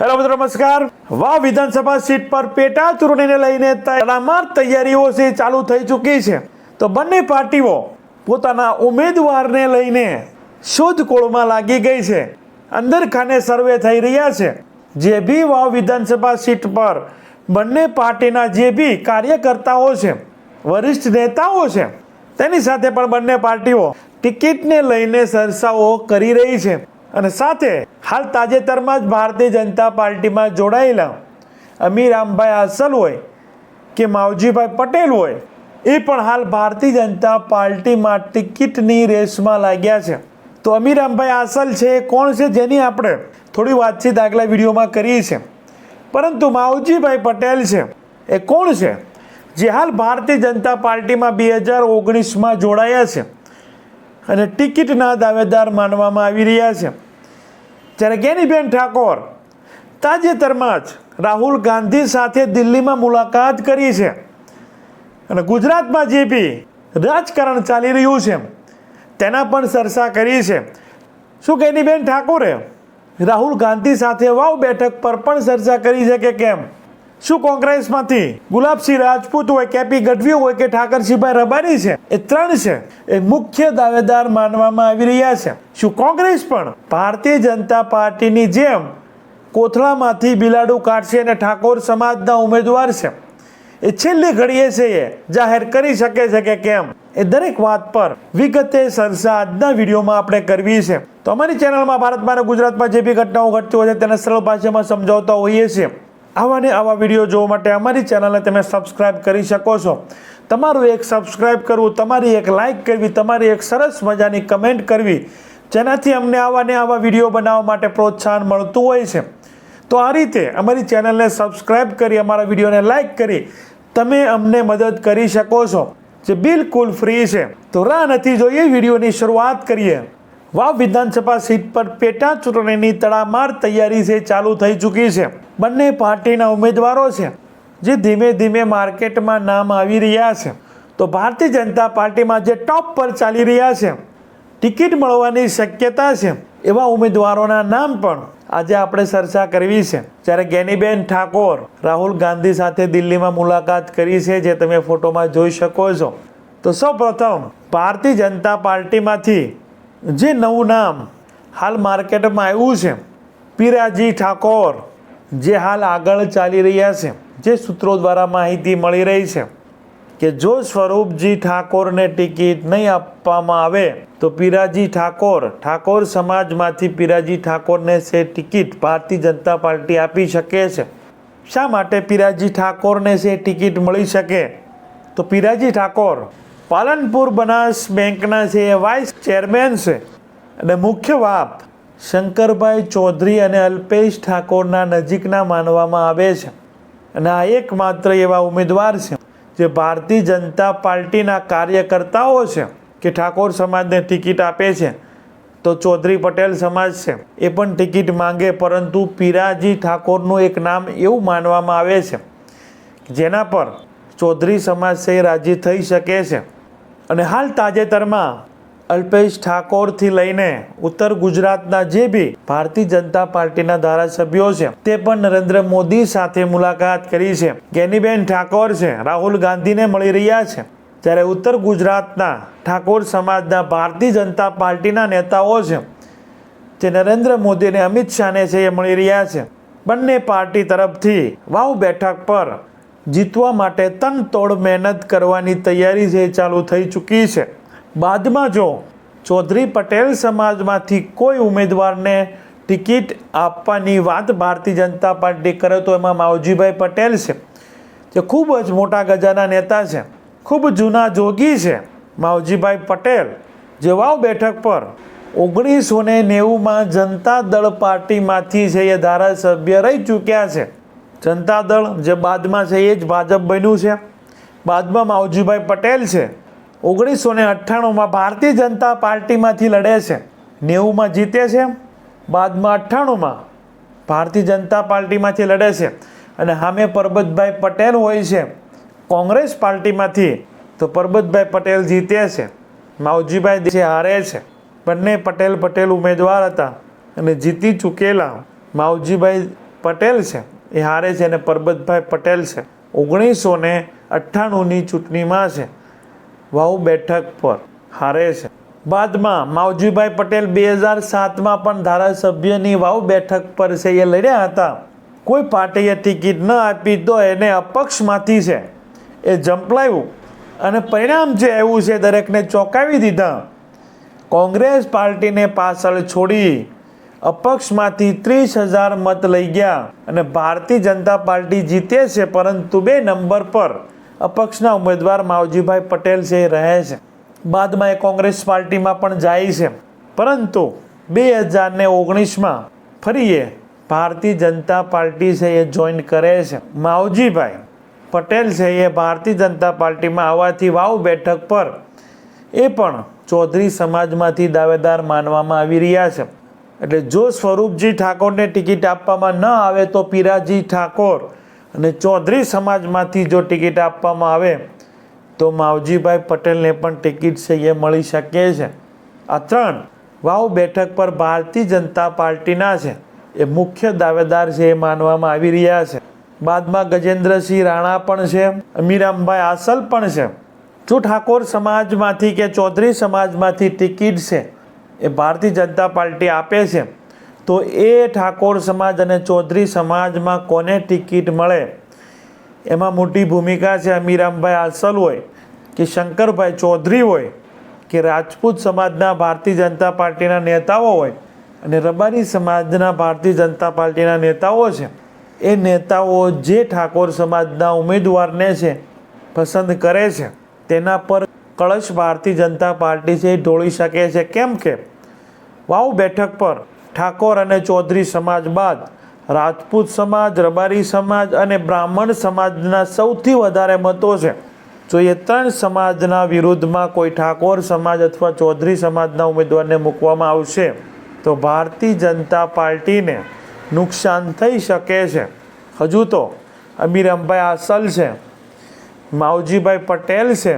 Hello મિત્રો, નમસ્કાર. વાવ વિધાનસભા સીટ પર પેટા ચૂંટણીને લઈને તડામાર તૈયારીઓ છે ચાલુ થઈ ચૂકી છે, તો બંને પાર્ટીઓ પોતાના ઉમેદવારને લઈને શોધખોળમાં લાગી ગઈ છે. અંદર ખાને સર્વે થઈ રહ્યા છે. જે બી વાવ વિધાનસભા સીટ પર બંને પાર્ટીના જે બી કાર્યકર્તાઓ છે, વરિષ્ઠ નેતાઓ છે, તેની સાથે પણ બંને પાર્ટીઓ ટિકિટને લઈને સરસાઓ કરી રહી છે. અને સાથે હાલ તાજેતરમાં જ ભારતીય જનતા પાર્ટીમાં જોડાયેલા અમીર રામભાઈ હોય કે માવજીભાઈ પટેલ હોય, એ પણ હાલ ભારતીય જનતા પાર્ટીમાં ટિકિટની રેસમાં લાગ્યા છે. તો અમીરામભાઈ આસલ છે કોણ છે જેની આપણે થોડી વાતચીત આગલા વિડીયોમાં કરી છે પરંતુ માવજીભાઈ પટેલ છે, એ કોણ છે? જે હાલ ભારતીય જનતા પાર્ટીમાં બે હજાર ઓગણીસમાં જોડાયા છે અને ટિકિટના દાવેદાર માનવામાં આવી રહ્યા છે. જ્યારે ગેનીબેન ઠાકોર તાજેતરમાં જ રાહુલ ગાંધી સાથે દિલ્હીમાં મુલાકાત કરી છે. અને ગુજરાતમાં જે બી રાજકારણ ચાલી રહ્યું છે, તેના પણ ચર્ચા કરી છે. શું ગેનીબેન ઠાકોરે રાહુલ ગાંધી સાથે વાવ બેઠક પર પણ ચર્ચા કરી છે કે કેમ? શું કોંગ્રેસમાંથી ગુલાબસિંહ રાજપૂત હોય કેપી ગઢવી હોય, કે ઠાકરસિંહભાઈ રબારી છે? એ ત્રણ છે. એ મુખ્ય દાવેદાર માનવામાં આવી રહ્યા છે. શું કોંગ્રેસ પણ ભારતીય જનતા પાર્ટીની જેમ કોથળામાંથી બિલાડું કાઢશે અને ઠાકોર સમાજના ઉમેદવાર છે? એ છેલ્લી ઘડીએ છે એ. જાહેર કરી શકે છે કે કેમ? એ દરેક વાત પર વિગતે ચર્ચા આજના વિડીયોમાં આપણે કરવી છે. તો અમારી ચેનલમાં ભારતમાં અને ગુજરાતમાં જે બી ઘટનાઓ ઘટતી હોય છે, તેને સરળ ભાષામાં સમજાવતા હોઈએ છીએ. આવા ને આવા વીડિયો જોવા માટે અમારી ચેનલને તમે સબસ્ક્રાઇબ કરી શકો છો. તમારું એક સબસ્ક્રાઇબ કરવું, તમારી એક લાઇક કરવી, તમારી એક સરસ મજાની કમેન્ટ કરવી, જેનાથી અમને આવા ને આવા વીડિયો બનાવવા માટે પ્રોત્સાહન મળતું હોય છે. તો આ રીતે અમારી ચેનલને સબસ્ક્રાઇબ કરી, અમારા વિડીયોને લાઇક કરી, તમે અમને મદદ કરી શકો છો. જે બિલકુલ ફ્રી છે. તો રાહ નથી જોઈએ વિડીયોની શરૂઆત કરીએ. વાવ વિધાનસભા સીટ પર પેટા ચૂંટણીની તડામાર તૈયારી છે, ચાલુ થઈ ચૂકી છે. બંને પાર્ટીના ઉમેદવારો છે, જે ધીમે ધીમે માર્કેટમાં નામ આવી રહ્યા છે. તો ભારતીય જનતા પાર્ટીમાં જે ટોપ પર ચાલી રહ્યા છે, ટિકિટ મળવાની શક્યતા છે, એવા ઉમેદવારોના નામ પણ આજે આપણે ચર્ચા કરવી છે. જ્યારે ગેનીબેન ઠાકોર રાહુલ ગાંધી સાથે દિલ્હીમાં મુલાકાત કરી છે, જે તમે ફોટોમાં જોઈ શકો છો. તો સૌપ્રથમ, ભારતીય જનતા પાર્ટીમાંથી જે નવું નામ હાલ માર્કેટમાં આવ્યું છે, પીરાજી ઠાકોર, જે હાલ આગળ ચાલી રહ્યા છે, જે સૂત્રો દ્વારા માહિતી મળી રહી છે કે જો સ્વરૂપજી ઠાકોરને ટિકિટ નહીં આપવામાં આવે, તો પીરાજી ઠાકોર ઠાકોર સમાજમાંથી પીરાજી ઠાકોરને છે ટિકિટ ભારતીય જનતા પાર્ટી આપી શકે છે. શા માટે પીરાજી ઠાકોરને છે ટિકિટ મળી શકે? તો પીરાજી ઠાકોર પાલનપુર બનાસ બેંકના એ વાઇસ ચેરમેન છે અને મુખ્ય વાત શંકરભાઈ ચૌધરી અને અલ્પેશ ઠાકોરના નજીકના માનવામાં આવે છે. અને આ એકમાત્ર એવા ઉમેદવાર છે જે ભારતીય જનતા પાર્ટીના કાર્યકર્તાઓ છે કે ઠાકોર સમાજને ટિકિટ આપે છે. તો ચૌધરી પટેલ સમાજ છે એ પણ ટિકિટ માંગે પરંતુ પીરાજી ઠાકોરનું એક નામ એવું માનવામાં આવે છે. જેના પર ચૌધરી સમાજ છે રાજી થઈ શકે છે. અને હાલ તાજેતરમાં અલ્પેશ ઠાકોરથી લઈને ઉત્તર ગુજરાતના જે બી ભારતીય જનતા પાર્ટીના ધારાસભ્યો છે, તે પણ નરેન્દ્ર મોદી સાથે મુલાકાત કરી છે. ગેનીબેન ઠાકોર છે, રાહુલ ગાંધીને મળી રહ્યા છે. ત્યારે ઉત્તર ગુજરાતના ઠાકોર સમાજના ભારતીય જનતા પાર્ટીના નેતાઓ છે, જે નરેન્દ્ર મોદી અને અમિત શાહને છે એ મળી રહ્યા છે. બંને પાર્ટી તરફથી વાવ બેઠક પર જીતવા માટે તનતોડ મહેનત કરવાની તૈયારી એ ચાલુ થઈ ચૂકી છે. બાદમાં જો ચૌધરી પટેલ સમાજમાંથી કોઈ ઉમેદવારને ટિકિટ આપવાની વાત ભારતીય જનતા પાર્ટી કરે તો એમાં માવજીભાઈ પટેલ છે, જે ખૂબ જ મોટા ગજાના નેતા છે, ખૂબ જૂના જોગી છે. માવજીભાઈ પટેલ જે વાવ બેઠક પર ઓગણીસો ને નેવુંમાં જનતા દળ પાર્ટીમાંથી છે એ ધારાસભ્ય રહી ચૂક્યા છે જનતા દળ જે બાદમાં છે એ જ ભાજપ બન્યું છે. બાદમાં માવજીભાઈ પટેલ છે. ઓગણીસો ને અઠ્ઠાણુંમાં ભારતીય જનતા પાર્ટીમાંથી લડે છે. નેવુંમાં જીતે છે. બાદમાં અઠ્ઠાણુંમાં ભારતીય જનતા પાર્ટીમાંથી લડે છે. અને સામે પરબતભાઈ પટેલ હોય છે. કોંગ્રેસ પાર્ટીમાંથી તો પરબતભાઈ પટેલ જીતે છે. માવજીભાઈ જે હારે છે. બંને પટેલ પટેલ ઉમેદવાર હતા. અને જીતી ચૂકેલા માવજીભાઈ પટેલ છે. એ હારે છે અને પરબતભાઈ પટેલ છે. ઓગણીસો ને અઠ્ઠાણુંની ચૂંટણીમાં છે. વાવ બેઠક પર હારે છે. બાદમાં માવજીભાઈ પટેલ બે હજાર સાતમાં પણ ધારાસભ્યની વાવ બેઠક પર છે એ લડ્યા હતા. કોઈ પાર્ટીએ ટિકિટ ન આપી તો એને અપક્ષમાંથી છે એ જંપલાવ્યું અને પરિણામ જે આવ્યું છે દરેકને ચોંકાવી દીધા. કોંગ્રેસ પાર્ટીને પાછળ છોડી અપક્ષમાંથી ત્રીસ હજાર મત લઈ ગયા અને ભારતીય જનતા પાર્ટી જીતે છે, પરંતુ બે નંબર પર અપક્ષના ઉમેદવાર માવજીભાઈ પટેલ છે, એ રહે છે. બાદમાં એ કોંગ્રેસ પાર્ટીમાં પણ જાય છે. પરંતુ બે હજાર ને ઓગણીસમાં ફરી એ ભારતીય જનતા પાર્ટી છે, એ જોઈન કરે છે. માવજીભાઈ પટેલ છે, એ ભારતીય જનતા પાર્ટીમાં આવવાથી વાવ બેઠક પર એ પણ ચૌધરી સમાજમાંથી દાવેદાર માનવામાં આવી રહ્યા છે. એટલે જો સ્વરૂપજી ઠાકોરને ટિકિટ આપવામાં ન આવે તો પીરાજી ઠાકોર અને ચૌધરી સમાજમાંથી જો ટિકિટ આપવામાં આવે તો માવજીભાઈ પટેલને પણ ટિકિટ છે એ મળી શકે છે. આ ત્રણ વાવ બેઠક પર ભારતીય જનતા પાર્ટીના છે. એ મુખ્ય દાવેદાર છે એ માનવામાં આવી રહ્યા છે. બાદમાં ગજેન્દ્રસિંહ રાણા પણ છે. અમીરામભાઈ આસલ પણ છે. જો ઠાકોર સમાજમાંથી કે ચૌધરી સમાજમાંથી ટિકિટ છે એ ભારતીય જનતા પાર્ટી આપે છે, તો એ ઠાકોર સમાજ અને ચૌધરી સમાજમાં કોને ટિકિટ મળે? એમાં મોટી ભૂમિકા છે અમીરામભાઈ આસલ હોય, કે શંકરભાઈ ચૌધરી હોય, કે રાજપૂત સમાજના ભારતીય જનતા પાર્ટીના નેતાઓ હોય, અને રબારી સમાજના ભારતીય જનતા પાર્ટીના નેતાઓ છે. એ નેતાઓ જે ઠાકોર સમાજના ઉમેદવારને છે, પસંદ કરે છે, તેના પર કળશ ભારતીય જનતા પાર્ટી છે એ ઢોળી શકે છે. કેમ કે વાવ બેઠક પર ઠાકોર અને ચૌધરી સમાજ બાદ રાજપૂત સમાજ, રબારી સમાજ અને બ્રાહ્મણ સમાજના સૌથી વધારે મતો છે. જો એ ત્રણ સમાજના વિરુદ્ધમાં કોઈ ઠાકોર સમાજ અથવા ચૌધરી સમાજના ઉમેદવારને મૂકવામાં આવશે, તો ભારતીય જનતા પાર્ટીને નુકસાન થઈ શકે છે. હજુ તો અમીરમભાઈ આસલ છે, માવજીભાઈ પટેલ છે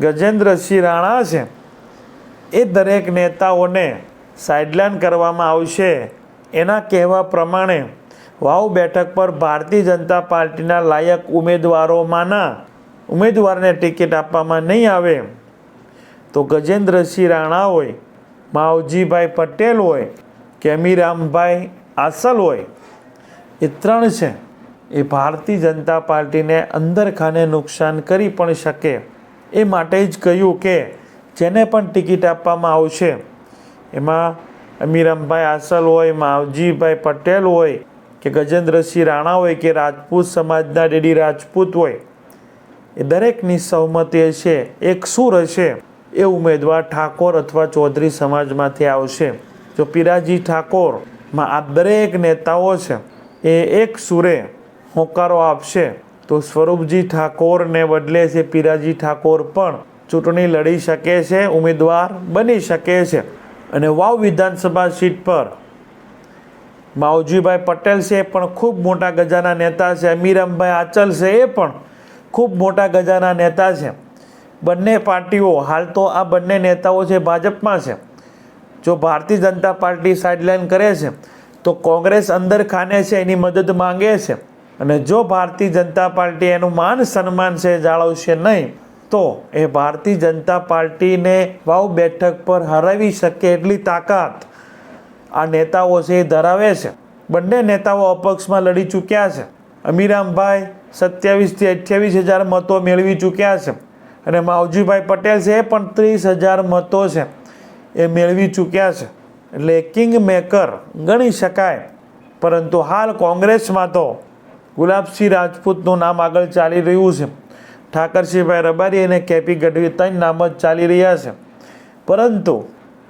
ગજેન્દ્રસિંહ રાણા છે. એ દરેક નેતાઓને સાઇડલાઇન કરવામાં આવશે. એના કહેવા પ્રમાણે, વાવ બેઠક પર ભારતીય જનતા પાર્ટીના લાયક ઉમેદવારોમાંના ઉમેદવારને ટિકિટ આપવામાં નહીં આવે. તો ગજેન્દ્રસિંહ રાણા હોય, માવજીભાઈ પટેલ હોય કે અમીરામભાઈ આસલ હોય, એ ત્રણ છે. એ ભારતીય જનતા પાર્ટીને અંદર ખાને નુકસાન કરી પણ શકે. એ માટે જ કહ્યું કે જેને પણ ટિકિટ આપવામાં આવશે, એમાં અમીરામભાઈ આસલ હોય, માવજીભાઈ પટેલ હોય, કે ગજેન્દ્રસિંહ રાણા હોય, કે રાજપૂત સમાજના ડેડી રાજપૂત હોય, એ દરેકની સહમતિ હશે, એક સુર હશે, એ ઉમેદવાર ઠાકોર અથવા ચૌધરી સમાજમાંથી આવશે. જો પીરાજી ઠાકોરમાં આ દરેક નેતાઓ છે, એ એક સુરે હોકારો આપશે તો સ્વરૂપજી ઠાકોરને બદલે છે પીરાજી ઠાકોર પણ ચૂંટણી લડી શકે છે, ઉમેદવાર બની શકે છે. અને વાવ વિધાનસભા સીટ પર માવજીભાઈ પટેલ છે, એ પણ ખૂબ મોટા ગજાના નેતા છે. અમીરામભાઈ આચલ છે, એ પણ ખૂબ મોટા ગજાના નેતા છે. બંને પાર્ટીઓ, હાલ તો આ બંને નેતાઓ છે, ભાજપમાં છે. જો ભારતીય જનતા પાર્ટી સાઇડલાઇન કરે છે, તો કોંગ્રેસ અંદર ખાને છે, એની મદદ માંગે છે. અને જો ભારતીય જનતા પાર્ટી એનું માન સન્માન છે, જાળવશે નહીં, તો એ ભારતીય જનતા પાર્ટીને વાવ બેઠક પર હરાવી શકે એટલી તાકાત આ નેતાઓ છે એ ધરાવે છે. બંને નેતાઓ અપક્ષમાં લડી ચૂક્યા છે. અમીરામભાઈ સત્યાવીસથી અઠ્યાવીસ હજાર મતો મેળવી ચૂક્યા છે અને માવજીભાઈ પટેલ છે એ પણ ત્રીસ હજાર મતો છે એ મેળવી ચૂક્યા છે. એટલે કિંગ મેકર ગણી શકાય. પરંતુ હાલ કોંગ્રેસમાં તો ગુલાબસિંહ રાજપૂતનું નામ આગળ ચાલી રહ્યું છે. ઠાકરસિંહભાઈ રબારી અને કેપી ગઢવી ત્રણ નામ જ ચાલી રહ્યા છે. પરંતુ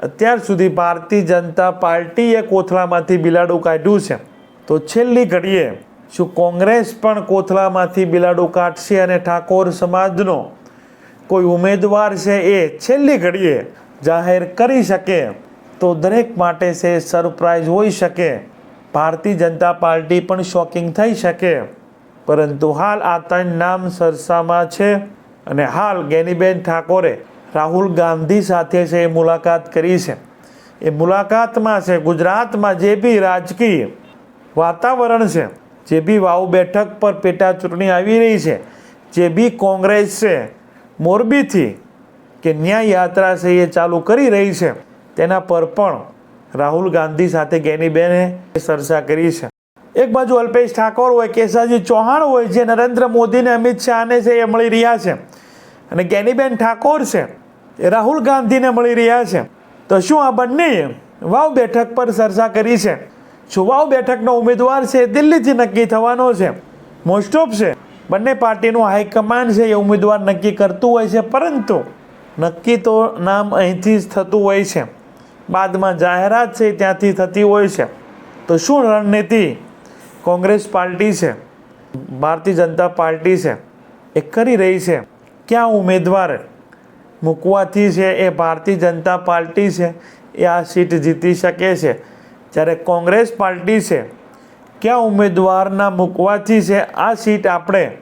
અત્યાર સુધી ભારતીય જનતા પાર્ટીએ કોથળામાંથી બિલાડું કાઢ્યું છે. તો છેલ્લી ઘડીએ શું કોંગ્રેસ પણ કોથળામાંથી બિલાડું કાઢશે અને ઠાકોર સમાજનો કોઈ ઉમેદવાર છે એ છેલ્લી ઘડીએ જાહેર કરી શકે તો દરેક માટે છે સરપ્રાઇઝ હોઈ શકે. ભારતીય જનતા પાર્ટી પણ શોકિંગ થઈ શકે. પરંતુ હાલ આ ત્રણ નામ સરસામાં છે અને હાલ ગેનીબેન ઠાકોરે રાહુલ ગાંધી સાથે છે એ મુલાકાત કરી છે. એ મુલાકાતમાં છે, ગુજરાતમાં જે બી રાજકીય વાતાવરણ છે, જે બી વાવ બેઠક પર પેટા ચૂંટણી આવી રહી છે, જે બી કોંગ્રેસ છે, મોરબીથી કે ન્યાય યાત્રા છે એ ચાલુ કરી રહી છે, તેના પર પણ રાહુલ ગાંધી સાથે ગેનીબેને ચર્ચા કરી છે. એક બાજુ અલ્પેશ ઠાકોર હોય, કેસાજી ચૌહાણ હોય, જે નરેન્દ્ર મોદીને અમિત શાહને છે એ મળી રહ્યા છે. અને ગેનીબેન ઠાકોર છે, એ રાહુલ ગાંધીને મળી રહ્યા છે. તો શું આ બંનેએ વાવ બેઠક પર ચર્ચા કરી છે? શું વાવ બેઠકનો ઉમેદવાર છે દિલ્હીથી નક્કી થવાનો છે. મોસ્ટ ઓફ છે, બંને પાર્ટીનું હાઈકમાન્ડ છે એ ઉમેદવાર નક્કી કરતું હોય છે, પરંતુ નક્કી તો નામ અહીંથી જ થતું હોય છે. બાદમાં જાહેરાત છે ત્યાંથી થતી હોય છે. તો શું રણનીતિ? કોંગ્રેસ પાર્ટી છે. ભારતીય જનતા પાર્ટી છે. એ કરી રહી છે. ક્યાં ઉમેદવાર મૂકવાથી છે એ ભારતીય જનતા પાર્ટી છે. એ આ સીટ જીતી શકે છે. જ્યારે કોંગ્રેસ પાર્ટી છે, ક્યાં ઉમેદવારના મૂકવાથી છે આ સીટ આપણે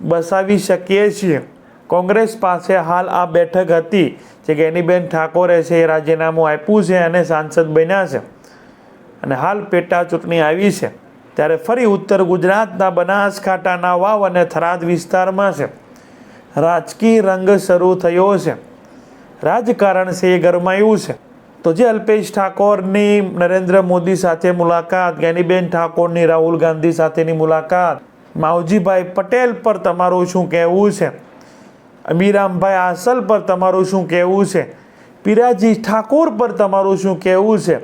બસાવી શકીએ છીએ. કોંગ્રેસ પાસે હાલ આ બેઠક હતી. જે ગેનીબેન ઠાકોરે છે, એ રાજીનામું આપ્યું છે અને સાંસદ બન્યા છે. અને હાલ પેટા ચૂંટણી આવી છે, ત્યારે ફરી ઉત્તર ગુજરાતના બનાસકાંઠાના વાવ અને થરાદ વિસ્તારમાં છે. રાજકીય રંગ શરૂ થયો છે. રાજકારણ છે એ ગરમાયું છે. તો જે અલ્પેશ ઠાકોરની, નરેન્દ્ર મોદી સાથે મુલાકાત જ્ઞાનીબેન ઠાકોરની, રાહુલ ગાંધી સાથેની મુલાકાત, માવજીભાઈ પટેલ પર તમારું શું કહેવું છે? અમીરામભાઈ આસલ પર તમારું શું કહેવું છે? પીરાજી ઠાકોર પર તમારું શું કહેવું છે?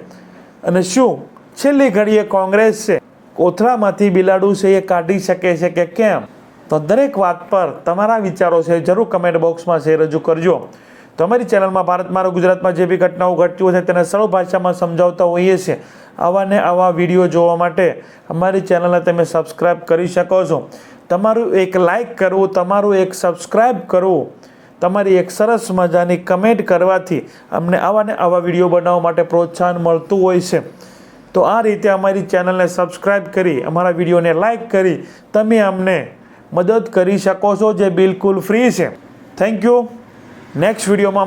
અને શું? છેલ્લી ઘડીએ કોંગ્રેસ છે. કોથળામાંથી બિલાડું છે એ કાઢી શકે છે કે કેમ? તો દરેક વાત પર તમારા વિચારો છે જરૂર કમેન્ટ બોક્સમાં છે રજૂ કરજો. તો અમારી ચેનલમાં ભારત મારો ગુજરાતમાં જે બી ઘટનાઓ ઘટતી હોય છે તેને સરળ ભાષામાં સમજાવતા હોઈએ છીએ. આવા ને આવા વીડિયો જોવા માટે અમારી ચેનલને તમે સબસ્ક્રાઈબ કરી શકો છો. તમારું એક લાઈક કરવું, તમારું એક સબસ્ક્રાઈબ કરવું, તમારી એક સરસ મજાની કમેન્ટ કરવાથી અમને આવા ને આવા વીડિયો બનાવવા માટે પ્રોત્સાહન મળતું હોય છે. તો આ રીતે અમારી ચેનલને સબસ્ક્રાઈબ કરી, અમારા વિડીયોને લાઈક કરી, તમે અમને મદદ કરી શકો છો જે બિલકુલ ફ્રી છે. થેન્ક યુ નેક્સ્ટ વિડીયોમાં મળે